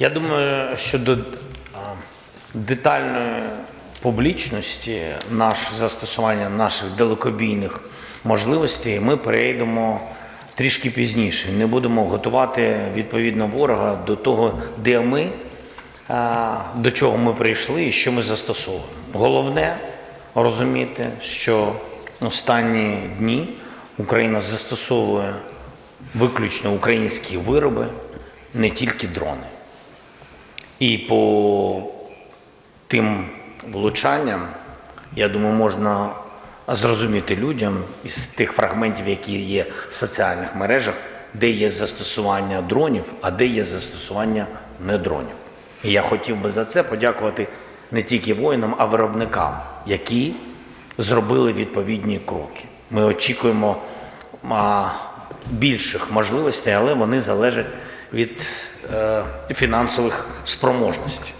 Я думаю, щодо а, детальної публічності наш застосування наших далекобійних можливостей ми перейдемо трішки пізніше. Не будемо готувати відповідно ворога до того, де ми, до чого ми прийшли і що ми застосовуємо. Головне розуміти, що останні дні Україна застосовує виключно українські вироби, не тільки дрони. І по тим влучанням, я думаю, можна зрозуміти людям із тих фрагментів, які є в соціальних мережах, де є застосування дронів, а де є застосування не дронів. І я хотів би за це подякувати не тільки воїнам, а виробникам, які зробили відповідні кроки. Ми очікуємо більших можливостей, але вони залежать від е, фінансових спроможностей.